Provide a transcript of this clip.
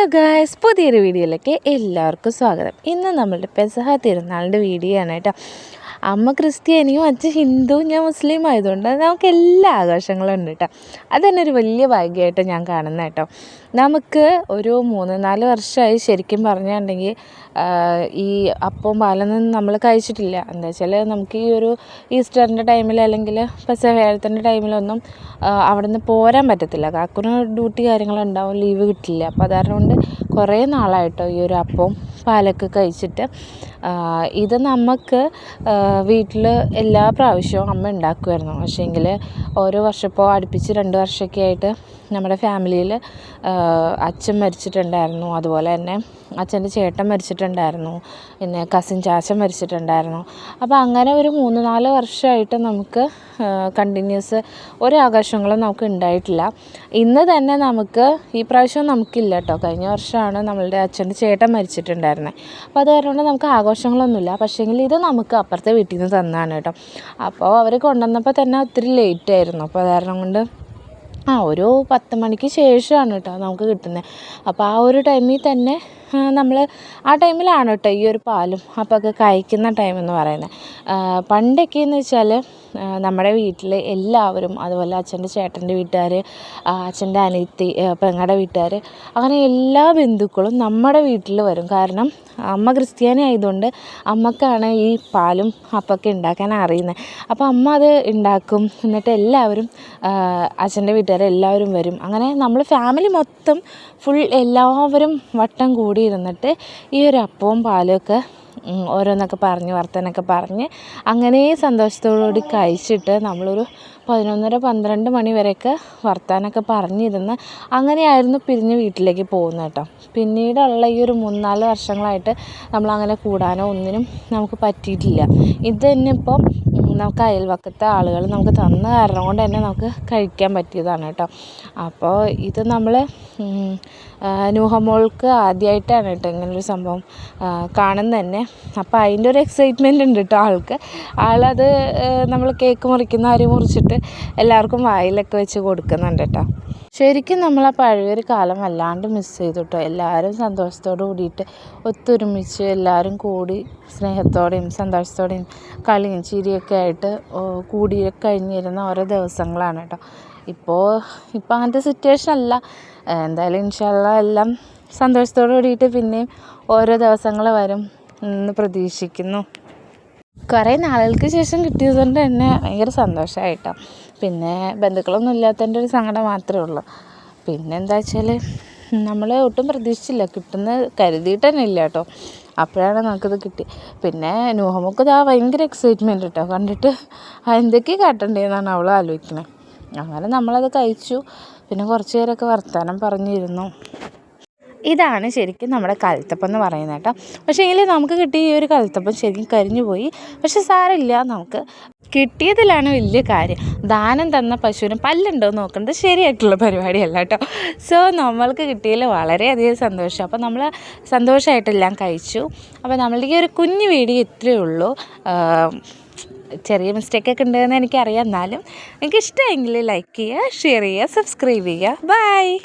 Hello guys പുതിയൊരു വീഡിയോയിലേക്ക് എല്ലാവർക്കും സ്വാഗതം. ഇന്ന് നമ്മളുടെ പെസഹ തിരുനാളിന്റെ വീഡിയോ ആണ് കേട്ടോ. അമ്മ ക്രിസ്ത്യാനിയും അച്ഛൻ ഹിന്ദു ഞാൻ മുസ്ലിം ആയതുകൊണ്ട് നമുക്ക് എല്ലാ ആഘോഷങ്ങളും ഉണ്ട് കേട്ടോ അത് തന്നെ ഒരു വലിയ ഭാഗ്യമായിട്ട് ഞാൻ കാണുന്നത് കേട്ടോ നമുക്ക് ഒരു മൂന്ന് നാല് വർഷമായി ശരിക്കും പറഞ്ഞിട്ടുണ്ടെങ്കിൽ ഈ അപ്പവും പാലൊന്നും നമ്മൾ കഴിച്ചിട്ടില്ല. എന്താ വെച്ചാൽ നമുക്ക് ഈ ഒരു ഈസ്റ്ററിന്റെ ടൈമിൽ അല്ലെങ്കിൽ പെസഹേഴത്തിന്റെ ടൈമിലൊന്നും അവിടെ നിന്ന് പോരാൻ പറ്റത്തില്ല. കാക്കുന് ഡ്യൂട്ടി കാര്യങ്ങളുണ്ടാവും ലീവ് കിട്ടില്ല. അപ്പോൾ അതുകൊണ്ട് കുറേ നാളായിട്ടോ ഈ ഒരു അപ്പവും പാലൊക്കെ കഴിച്ചിട്ട് ഇത് നമുക്ക് വീട്ടിൽ എല്ലാ പ്രാവശ്യവും അമ്മ ഉണ്ടാക്കുമായിരുന്നു. പക്ഷേങ്കിൽ ഓരോ വർഷം ഇപ്പോൾ അടുപ്പിച്ച് രണ്ട് വർഷമൊക്കെ ആയിട്ട് നമ്മുടെ ഫാമിലിയിൽ അച്ഛൻ മരിച്ചിട്ടുണ്ടായിരുന്നു. അതുപോലെ തന്നെ അച്ഛന്റെ ചേട്ടൻ മരിച്ചിട്ടുണ്ടായിരുന്നു. പിന്നെ കസിൻ ചാച്ചൻ മരിച്ചിട്ടുണ്ടായിരുന്നു. അപ്പോൾ അങ്ങനെ ഒരു മൂന്ന് നാല് വർഷമായിട്ട് നമുക്ക് കണ്ടിന്യൂസ് ഒരു ആഘോഷങ്ങളും നമുക്ക് ഉണ്ടായിട്ടില്ല. ഇന്ന് തന്നെ നമുക്ക് ഈ പ്രാവശ്യം നമുക്കില്ല കേട്ടോ. കഴിഞ്ഞ വർഷമാണ് നമ്മളുടെ അച്ഛന്റെ ചേട്ടൻ മരിച്ചിട്ടുണ്ടായിരുന്നത്. അപ്പോൾ അത് കാരണം നമുക്ക് ആഘോഷങ്ങളൊന്നുമില്ല. പക്ഷേങ്കിൽ ഇത് നമുക്ക് അപ്പുറത്തെ വീട്ടിൽ നിന്ന് തന്നതാണ് കേട്ടോ. അപ്പോൾ അവർ കൊണ്ടുവന്നപ്പോൾ തന്നെ ഒത്തിരി ലേറ്റ് ആയിരുന്നു. അപ്പോൾ അത് കാരണം കൊണ്ട് ആ ഒരു പത്ത് മണിക്ക് ശേഷമാണ് കേട്ടോ നമുക്ക് കിട്ടുന്നത്. അപ്പോൾ ആ ഒരു ടൈമിൽ തന്നെ നമ്മൾ ആ ടൈമിലാണ് കേട്ടോ ഈ ഒരു പാലും അപ്പമൊക്കെ കഴിക്കുന്ന ടൈമെന്ന് പറയുന്നത്. പണ്ടൊക്കെയെന്ന് വെച്ചാൽ നമ്മുടെ വീട്ടിൽ എല്ലാവരും അതുപോലെ അച്ഛന്റെ ചേട്ടന്റെ വീട്ടുകാർ അച്ഛന്റെ അനിയത്തി പെങ്ങളുടെ വീട്ടുകാർ അങ്ങനെ എല്ലാ ബന്ധുക്കളും നമ്മുടെ വീട്ടിൽ വരും. കാരണം അമ്മ ക്രിസ്ത്യാനി ആയതുകൊണ്ട് അമ്മക്കാണ് ഈ പാലും അപ്പൊക്കെ ഉണ്ടാക്കാൻ അറിയുന്നത് അപ്പോൾ അമ്മ അത് ഉണ്ടാക്കും എന്നിട്ട് എല്ലാവരും അച്ഛന്റെ വീട്ടുകാർ എല്ലാവരും വരും. അങ്ങനെ നമ്മൾ ഫാമിലി മൊത്തം ഫുൾ എല്ലാവരും വട്ടം കൂടി ഇരുന്നിട്ട് ഈ ഒരു അപ്പവും പാലും ഒക്കെ ഓരോന്നൊക്കെ പറഞ്ഞ് വർത്തമാനമൊക്കെ പറഞ്ഞ് അങ്ങനെ സന്തോഷത്തോടുകൂടി കഴിച്ചിട്ട് നമ്മളൊരു പതിനൊന്നര പന്ത്രണ്ട് മണി വരെയൊക്കെ വർത്തമാനമൊക്കെ പറഞ്ഞിരുന്ന് അങ്ങനെയായിരുന്നു പിരിഞ്ഞ് വീട്ടിലേക്ക് പോകുന്നത് കേട്ടോ. പിന്നീടുള്ള ഈ ഒരു മൂന്നാൽ വർഷങ്ങളായിട്ട് നമ്മളങ്ങനെ കൂടാനോ ഒന്നിനും നമുക്ക് പറ്റിയിട്ടില്ല. ഇത് തന്നെ ഇപ്പോൾ നമുക്ക് അയൽവക്കത്തെ ആളുകൾ നമുക്ക് തന്ന കാരണം കൊണ്ട് തന്നെ നമുക്ക് കഴിക്കാൻ പറ്റിയതാണ് കേട്ടോ. അപ്പോൾ ഇത് നമ്മൾ നൂഹമോൾക്ക് ആദ്യമായിട്ടാണ് കേട്ടോ ഇങ്ങനൊരു സംഭവം കാണുന്നത് തന്നെ. അപ്പോൾ അതിന്റെ ഒരു എക്സൈറ്റ്മെന്റ് ഉണ്ട് കേട്ടോ ആൾക്ക്. ആളത് നമ്മൾ കേക്ക് മുറിക്കുന്ന അരി മുറിച്ചിട്ട് എല്ലാവർക്കും വായിലൊക്കെ വെച്ച് കൊടുക്കുന്നുണ്ട് കേട്ടോ. ശരിക്കും നമ്മൾ ആ പഴയൊരു കാലം വല്ലാണ്ട് മിസ്സ് ചെയ്തു കേട്ടോ എല്ലാവരും സന്തോഷത്തോടു കൂടിയിട്ട് ഒത്തൊരുമിച്ച് എല്ലാവരും കൂടി സ്നേഹത്തോടെയും സന്തോഷത്തോടെയും കളിയും ചിരിയൊക്കെ ആയിട്ട് കൂടി കഴിഞ്ഞിരുന്ന ഓരോ ദിവസങ്ങളാണ് കേട്ടോ ഇപ്പോൾ ഇപ്പോൾ അങ്ങനത്തെ സിറ്റുവേഷൻ അല്ല. എന്തായാലും ഇൻഷാല്ല എല്ലാം സന്തോഷത്തോടു കൂടിയിട്ട് പിന്നെയും ഓരോ ദിവസങ്ങൾ വരും എന്ന് പ്രതീക്ഷിക്കുന്നു. കുറേ നാളുകൾക്ക് ശേഷം കിട്ടിയത് കൊണ്ട് തന്നെ ഭയങ്കര സന്തോഷമായിട്ടോ പിന്നെ ബന്ധുക്കളൊന്നും ഇല്ലാത്തതിന്റെ ഒരു സങ്കടം മാത്രമേ ഉള്ളൂ. പിന്നെ എന്താ വെച്ചാൽ നമ്മൾ ഒട്ടും പ്രതീക്ഷിച്ചില്ല. കിട്ടുന്ന കരുതിയിട്ട് തന്നെ ഇല്ല കേട്ടോ. അപ്പോഴാണ് നമുക്കിത് കിട്ടി. പിന്നെ നൂഹമൊക്കെ ഇതാ ഭയങ്കര എക്സൈറ്റ്മെന്റ് കേട്ടോ കണ്ടിട്ട് എന്തൊക്കെ കാട്ടണ്ടേന്നാണ് അവൾ ആലോചിക്കുന്നത് അങ്ങനെ നമ്മളത് കഴിച്ചു. പിന്നെ കുറച്ച് നേരമൊക്കെ വർത്തമാനം പറഞ്ഞിരുന്നു. ഇതാണ് ശരിക്കും നമ്മുടെ കൽത്തപ്പം എന്ന് പറയുന്നത് കേട്ടോ. പക്ഷേ എങ്കിൽ നമുക്ക് കിട്ടിയ ഈ ഒരു കൽത്തപ്പം ശരിക്കും കരിഞ്ഞു പോയി. പക്ഷെ സാരമില്ല നമുക്ക് കിട്ടിയതിലാണ് വലിയ കാര്യം. ദാനം തന്ന പശുവിന് പല്ലുണ്ടോ നോക്കുന്നത് ശരിയായിട്ടുള്ള പരിപാടിയല്ല കേട്ടോ. സോ നമ്മൾക്ക് കിട്ടിയതിൽ വളരെയധികം സന്തോഷം. അപ്പോൾ നമ്മൾ സന്തോഷമായിട്ടെല്ലാം കഴിച്ചു. അപ്പോൾ നമ്മളുടെ ഈ ഒരു കുഞ്ഞു വീടി ഇത്രയേ ഉള്ളൂ. ചെറിയ മിസ്റ്റേക്കൊക്കെ ഉണ്ടെന്ന് എനിക്കറിയാം. എന്നാലും ഇഷ്ടമെങ്കിൽ ലൈക്ക് ചെയ്യുക ഷെയർ ചെയ്യുക സബ്സ്ക്രൈബ് ചെയ്യുക. ബൈ